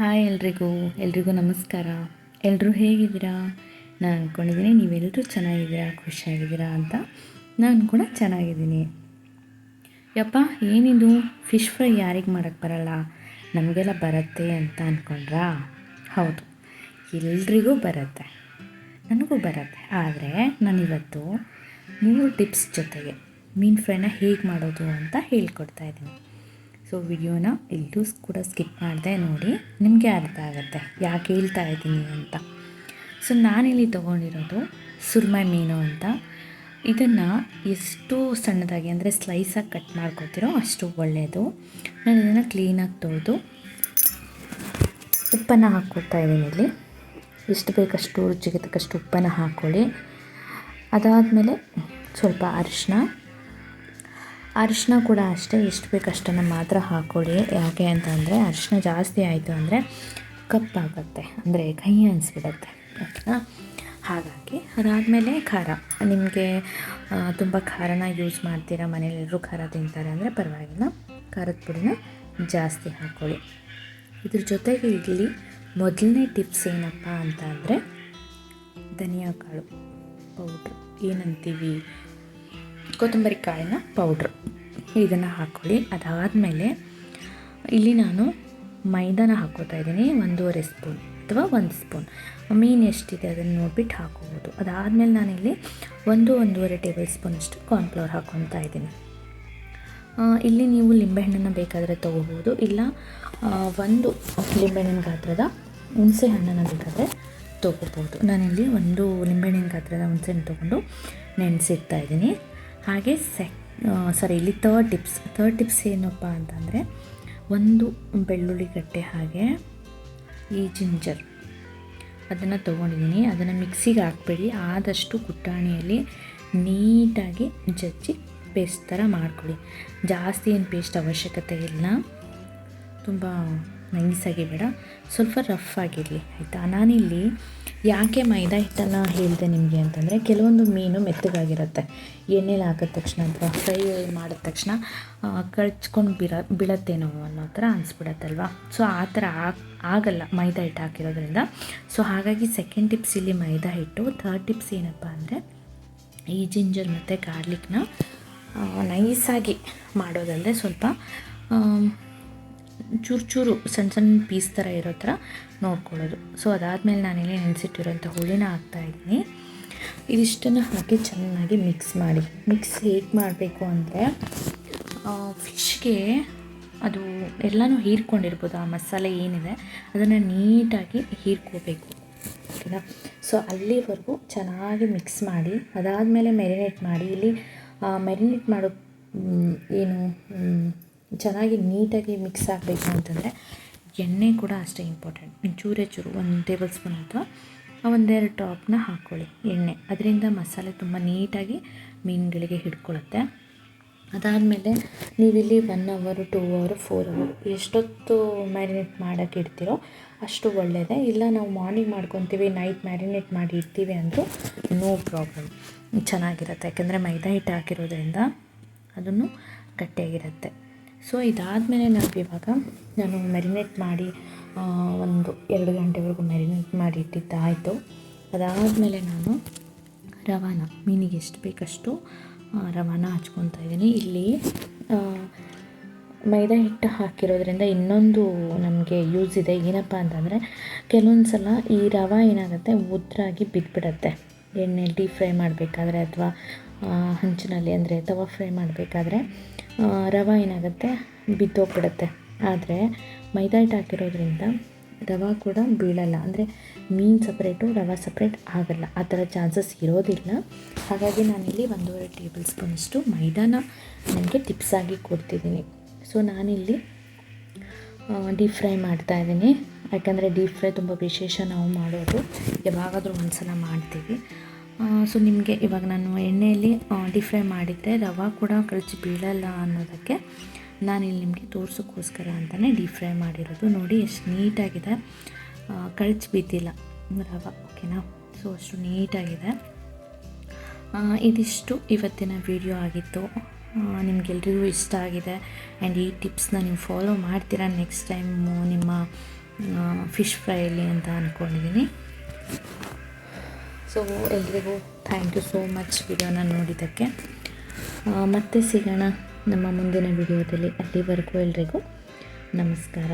Hi ಎಲ್ರಿಗೂ ಎಲ್ರಿಗೂ ನಮಸ್ಕಾರ. ಎಲ್ಲರೂ ಹೇಗಿದ್ದೀರಾ? ನಾನು ಅಂದ್ಕೊಂಡಿದ್ದೀನಿ ನೀವೆಲ್ಲರೂ ಚೆನ್ನಾಗಿದ್ದೀರಾ, ಖುಷಿಯಾಗಿದ್ದೀರಾ ಅಂತ ನಾನು ಕೂಡ ಚೆನ್ನಾಗಿದ್ದೀನಿ. ಯಪ್ಪ, ಏನಿದು? ಫಿಶ್ ಫ್ರೈ ಯಾರಿಗೆ ಮಾಡೋಕ್ಕೆ ಬರಲ್ಲ? ನಮಗೆಲ್ಲ ಬರುತ್ತೆ ಅಂತ ಅಂದ್ಕೊಂಡ್ರಾ ಹೌದು, ಎಲ್ರಿಗೂ ಬರುತ್ತೆ. ನನಗೂ ಬರುತ್ತೆ. ಆದರೆ ನಾನಿವತ್ತು ಮೂರು ಟಿಪ್ಸ್ ಜೊತೆಗೆ ಮೀನು ಫ್ರೈನ ಹೇಗೆ ಮಾಡೋದು ಅಂತ ಹೇಳ್ಕೊಡ್ತಾ ಇದ್ದೀನಿ. ಸೊ ವಿಡಿಯೋನ ಎಲ್ಲೂ ಕೂಡ ಸ್ಕಿಪ್ ಮಾಡಿದೆ ನೋಡಿ, ನಿಮಗೆ ಅರ್ಥ ಆಗುತ್ತೆ. ಯಾಕೆ ಹೇಳ್ತಾ ಇದ್ದೀನಿ ಅಂತ. ಸೊ ನಾನಿಲ್ಲಿ ತೊಗೊಂಡಿರೋದು ಸುರ್ಮೈ ಮೀನು ಅಂತ. ಇದನ್ನು ಎಷ್ಟು ಸಣ್ಣದಾಗಿ, ಅಂದರೆ ಸ್ಲೈಸಾಗಿ ಕಟ್ ಮಾಡ್ಕೊತೀರೋ ಅಷ್ಟು ಒಳ್ಳೆಯದು ನಾನು ಇದನ್ನು ಕ್ಲೀನಾಗಿ ತೊಳೆದು ಉಪ್ಪನ್ನು ಹಾಕ್ಕೊಡ್ತಾ ಇದ್ದೀನಿ ಇಲ್ಲಿ. ಎಷ್ಟು ಬೇಕಷ್ಟು ರುಚಿಗೆ ತಕ್ಕಷ್ಟು ಉಪ್ಪನ್ನು ಹಾಕ್ಕೊಳ್ಳಿ ಅದಾದಮೇಲೆ ಸ್ವಲ್ಪ ಅರಿಶಿನ ಅರಿಶಿನ ಕೂಡ ಅಷ್ಟೇ, ಎಷ್ಟು ಬೇಕಷ್ಟನ್ನು ಮಾತ್ರ ಹಾಕ್ಕೊಳ್ಳಿ ಯಾಕೆ ಅಂತಂದರೆ ಅರಿಶಿನ ಜಾಸ್ತಿ ಆಯಿತು ಅಂದರೆ ಕಪ್ಪಾಗುತ್ತೆ, ಅಂದರೆ ಕಹಿ ಅನಿಸ್ಬಿಡುತ್ತೆ ಓಕೆನಾ ಹಾಗಾಗಿ ಅದಾದಮೇಲೆ ಖಾರ. ನಿಮಗೆ ತುಂಬ ಖಾರನ ಯೂಸ್ ಮಾಡ್ತೀರಾ ಮನೇಲಿ ಖಾರ ತಿಂತಾರೆ ಅಂದರೆ ಪರವಾಗಿಲ್ಲ. ಖಾರದ ಪುಡಿನ ಜಾಸ್ತಿ ಹಾಕ್ಕೊಳ್ಳಿ ಇದ್ರ ಜೊತೆಗೆ ಇಲ್ಲಿ ಮೊದಲನೇ ಟಿಪ್ಸ್ ಏನಪ್ಪ ಅಂತ ಅಂದರೆ ಧನಿಯಾ ಕಾಳು ಪೌಡ್ರ್ ಏನಂತೀವಿ? ಕೊತ್ತಂಬರಿ ಕಾಳಿನ ಪೌಡ್ರ್ ಇದನ್ನು ಹಾಕ್ಕೊಳ್ಳಿ ಅದಾದಮೇಲೆ ಇಲ್ಲಿ ನಾನು ಮೈದಾನ ಹಾಕ್ಕೋತಾ ಇದ್ದೀನಿ. ಒಂದೂವರೆ ಸ್ಪೂನ್ ಅಥವಾ ಒಂದು ಸ್ಪೂನ್ ಮೀನು ಎಷ್ಟಿದೆ ಅದನ್ನು ನೋಡ್ಬಿಟ್ಟು ಹಾಕೋಬೋದು ಅದಾದಮೇಲೆ ನಾನಿಲ್ಲಿ ಒಂದು ಒಂದೂವರೆ ಟೇಬಲ್ ಸ್ಪೂನಷ್ಟು ಕಾರ್ನ್ಫ್ಲವರ್ ಹಾಕ್ಕೊತಾ ಇದ್ದೀನಿ. ಇಲ್ಲಿ ನೀವು ಲಿಂಬೆಹಣ್ಣನ್ನು ಬೇಕಾದರೆ ತೊಗೋಬೋದು. ಇಲ್ಲ ಒಂದು ಲಿಂಬೆಹಣ್ಣಿನ ಗಾತ್ರದ ಹುಣಸೆ ಹಣ್ಣನ್ನು ಬೇಕಾದರೆ ತೊಗೋಬೋದು. ನಾನಿಲ್ಲಿ ಒಂದು ಲಿಂಬೆಹಣ್ಣಿನ ಗಾತ್ರದ ಹುಣಸೆ ಹಣ್ಣು ತೊಗೊಂಡು ನೆನೆಸಿಡ್ತಾ ಇದ್ದೀನಿ. ಹಾಗೆ ಸೆಕ್ ಸಾರಿ ಇಲ್ಲಿ ತರ್ಡ್ ಟಿಪ್ಸ್ ತರ್ಡ್ ಟಿಪ್ಸ್ ಏನಪ್ಪ ಅಂತಂದರೆ ಒಂದು ಬೆಳ್ಳುಳ್ಳಿ ಗಡ್ಡೆ ಹಾಗೆ ಈ ಜಿಂಜರ್ ಅದನ್ನು ತೊಗೊಂಡಿದ್ದೀನಿ. ಅದನ್ನು ಮಿಕ್ಸಿಗೆ ಹಾಕ್ಬೇಡಿ. ಆದಷ್ಟು ಕುಟ್ಟಾಣಿಯಲ್ಲಿ ನೀಟಾಗಿ ಜಜ್ಜಿ ಪೇಸ್ಟ್ ಥರ ಮಾಡ್ಕೊಳ್ಳಿ. ಜಾಸ್ತಿ ಏನು ಪೇಸ್ಟ್ ಅವಶ್ಯಕತೆ ಇಲ್ಲ. ತುಂಬ ನೈಸಾಗಿ ಬೇಡ. ಸ್ವಲ್ಪ ರಫ್ ಆಗಿರಲಿ, ಆಯಿತಾ? ನಾನಿಲ್ಲಿ ಯಾಕೆ ಮೈದಾ ಹಿಟ್ಟನ್ನು ಹೇಳಿದೆ ನಿಮಗೆ ಅಂತಂದರೆ ಕೆಲವೊಂದು ಮೀನು ಮೆತ್ತಗಾಗಿರುತ್ತೆ. ಎಣ್ಣೆಲಿ ಹಾಕಿದ ತಕ್ಷಣ ಅಥವಾ ಫ್ರೈ ಮಾಡಿದ ತಕ್ಷಣ ಕಳ್ಚ್ಕೊಂಡು ಬಿರ ಬೀಳತ್ತೇನೋ ಅನ್ನೋ ಥರ ಅನಿಸ್ಬಿಡತ್ತಲ್ವ? ಸೊ, ಆ ಥರ ಆಗ್, ಆಗಲ್ಲ ಮೈದಾ ಹಿಟ್ಟು ಹಾಕಿರೋದ್ರಿಂದ. ಸೊ, ಹಾಗಾಗಿ ಸೆಕೆಂಡ್ ಟಿಪ್ಸ್ ಇಲ್ಲಿ ಮೈದಾ ಹಿಟ್ಟು ಥರ್ಡ್ ಟಿಪ್ಸ್ ಏನಪ್ಪ ಅಂದರೆ ಈ ಜಿಂಜರ್ ಮತ್ತು ಗಾರ್ಲಿಕ್ನ ನೈಸಾಗಿ ಮಾಡೋದಲ್ಲದೆ ಸ್ವಲ್ಪ ಚೂರು ಚೂರು ಸಣ್ಣ ಸಣ್ಣ ಪೀಸ್ ಥರ ಇರೋ ಥರ ನೋಡ್ಕೊಳ್ಳೋದು. ಸೊ ಅದಾದಮೇಲೆ ನಾನಿಲ್ಲಿ ನೆನೆಸಿಟ್ಟಿರೋಂಥ ಹುಳಿನ ಹಾಕ್ತಾಯಿದ್ದೀನಿ ಇದಿಷ್ಟನ್ನು ಹಾಕಿ ಚೆನ್ನಾಗಿ ಮಿಕ್ಸ್ ಮಾಡಿ. ಮಿಕ್ಸ್ ಹೇಗೆ ಮಾಡಬೇಕು ಅಂದರೆ ಫಿಶ್ಗೆ ಅದು ಎಲ್ಲನೂ ಹೀರ್ಕೊಂಡಿರ್ಬೋದು. ಆ ಮಸಾಲೆ ಏನಿದೆ, ಅದನ್ನು ನೀಟಾಗಿ ಹೀರ್ಕೋಬೇಕು. ಓಕೆನಾ? ಸೊ ಅಲ್ಲಿವರೆಗೂ ಚೆನ್ನಾಗಿ ಮಿಕ್ಸ್ ಮಾಡಿ, ಅದಾದಮೇಲೆ ಮೆರಿನೇಟ್ ಮಾಡಿ. ಇಲ್ಲಿ ಮೆರಿನೇಟ್ ಮಾಡೋ ಏನು ಚೆನ್ನಾಗಿ ನೀಟಾಗಿ ಮಿಕ್ಸ್ ಆಗಬೇಕು ಅಂತಂದರೆ ಎಣ್ಣೆ ಕೂಡ ಅಷ್ಟೇ ಇಂಪಾರ್ಟೆಂಟ್ ಚೂರೇ ಚೂರು, ಒಂದು ಟೇಬಲ್ ಸ್ಪೂನ್ ಅಥವಾ ಒಂದೆರಡು ಡ್ರಾಪ್ನ ಹಾಕ್ಕೊಳ್ಳಿ ಎಣ್ಣೆ. ಅದರಿಂದ ಮಸಾಲೆ ತುಂಬ ನೀಟಾಗಿ ಮೀನುಗಳಿಗೆ ಹಿಡ್ಕೊಳ್ಳುತ್ತೆ. ಅದಾದಮೇಲೆ ನೀವಿಲ್ಲಿ ಒನ್ ಅವರು ಟೂ ಅವರು ಫೋರ್ ಅವರು ಎಷ್ಟೊತ್ತು ಮ್ಯಾರಿನೇಟ್ ಮಾಡೋಕ್ಕೆ ಇಡ್ತೀರೋ ಅಷ್ಟು ಒಳ್ಳೆಯದೇ ಇಲ್ಲ, ನಾವು ಮಾರ್ನಿಂಗ್ ಮಾಡ್ಕೊತೀವಿ ನೈಟ್ ಮ್ಯಾರಿನೇಟ್ ಮಾಡಿ ಇಡ್ತೀವಿ ಅಂದರೂ ನೋ ಪ್ರಾಬ್ಲಮ್ ಚೆನ್ನಾಗಿರುತ್ತೆ. ಯಾಕೆಂದರೆ ಮೈದಾ ಹಿಟ್ಟು ಹಾಕಿರೋದ್ರಿಂದ ಅದನ್ನು ಗಟ್ಟಿಯಾಗಿರುತ್ತೆ. ಸೊ ಇದಾದಮೇಲೆ ನಾವು ಇವಾಗ ನಾನು ಮೆರಿನೇಟ್ ಮಾಡಿ ಒಂದು ಎರಡು ಗಂಟೆವರೆಗೂ ಮೆರಿನೇಟ್ ಮಾಡಿ ಇಟ್ಟಿದ್ದಾಯಿತು ಅದಾದಮೇಲೆ ನಾನು ರವಾನ, ಮೀನಿಗೆ ಎಷ್ಟು ಬೇಕಷ್ಟು ರವಾನ ಹಚ್ಕೊತಾ ಇದ್ದೀನಿ. ಇಲ್ಲಿ ಮೈದಾ ಹಿಟ್ಟು ಹಾಕಿರೋದ್ರಿಂದ ಇನ್ನೊಂದು ನಮಗೆ ಯೂಸ್ ಇದೆ. ಏನಪ್ಪ ಅಂತಂದರೆ ಕೆಲವೊಂದು ಸಲ ಈ ರವೆ ಏನಾಗುತ್ತೆ, ಉದ್ರಾಗಿ ಬಿದ್ದುಬಿಡತ್ತೆ ಎಣ್ಣೆಲಿ ಡೀಪ್ ಫ್ರೈ ಮಾಡಬೇಕಾದ್ರೆ ಅಥವಾ ಹಂಚಿನಲ್ಲಿ ಅಂದರೆ ತವ ಫ್ರೈ ಮಾಡಬೇಕಾದ್ರೆ ರವೆ ಏನಾಗುತ್ತೆ? ಬಿದ್ದೋಗ್ಬಿಡುತ್ತೆ. ಆದರೆ ಮೈದಾ ಹಿಟ್ಟು ಹಾಕಿರೋದ್ರಿಂದ ರವೆ ಕೂಡ ಬೀಳಲ್ಲ. ಅಂದರೆ ಮೀನು ಸಪ್ರೇಟು, ರವೆ ಸಪ್ರೇಟ್ ಆಗಲ್ಲ. ಆ ಥರ ಚಾನ್ಸಸ್ ಇರೋದಿಲ್ಲ. ಹಾಗಾಗಿ ನಾನಿಲ್ಲಿ ಒಂದೂವರೆ ಟೇಬಲ್ ಸ್ಪೂನಷ್ಟು ಮೈದಾನ ನನಗೆ ಟಿಪ್ಸಾಗಿ ಕೊಡ್ತಿದ್ದೀನಿ. ಸೊ ನಾನಿಲ್ಲಿ ಡೀಪ್ ಫ್ರೈ ಮಾಡ್ತಾ ಇದ್ದೀನಿ. ಯಾಕಂದರೆ ಡೀಪ್ ಫ್ರೈ ತುಂಬ ವಿಶೇಷ ನಾವು ಮಾಡೋದು. ಯಾವಾಗಾದರೂ ಒಂದು ಸಲ ಮಾಡ್ತೀವಿ ಸೊ ನಿಮಗೆ ಇವಾಗ ನಾನು ಎಣ್ಣೆಯಲ್ಲಿ ಡೀಪ್ ಫ್ರೈ ಮಾಡಿದ್ದೆ. ರವೆ ಕೂಡ ಕಳಚಿ ಬೀಳಲ್ಲ ಅನ್ನೋದಕ್ಕೆ ನಾನಿಲ್ಲಿ ನಿಮಗೆ ತೋರಿಸೋಕ್ಕೋಸ್ಕರ ಅಂತಲೇ ಡೀಪ್ ಫ್ರೈ ಮಾಡಿರೋದು. ನೋಡಿ, ಎಷ್ಟು ನೀಟಾಗಿದೆ. ಕಳಚಿ ಬಿದ್ದಿಲ್ಲ ರವೆ ಓಕೆನಾ ಸೊ ಅಷ್ಟು ನೀಟಾಗಿದೆ. ಇದಿಷ್ಟು ಇವತ್ತಿನ ವಿಡಿಯೋ ಆಗಿತ್ತು. ನಿಮಗೆಲ್ರಿಗೂ ಇಷ್ಟ ಆಗಿದೆ. ಆ್ಯಂಡ್ ಈ ಟಿಪ್ಸ್ನ ನೀವು ಫಾಲೋ ಮಾಡ್ತೀರಾ ನೆಕ್ಸ್ಟ್ ಟೈಮು ನಿಮ್ಮ ಫಿಶ್ ಫ್ರೈಲಿ ಅಂತ ಅಂದ್ಕೊಂಡಿದ್ದೀನಿ ಸೊ ಎಲ್ರಿಗೂ ಥ್ಯಾಂಕ್ ಯು ಸೋ ಮಚ್ ವಿಡಿಯೋನ ನೋಡಿದ್ದಕ್ಕೆ. ಮತ್ತೆ ಸಿಗೋಣ ನಮ್ಮ ಮುಂದಿನ ವಿಡಿಯೋದಲ್ಲಿ. ಅಲ್ಲಿವರೆಗೂ ಎಲ್ರಿಗೂ ನಮಸ್ಕಾರ.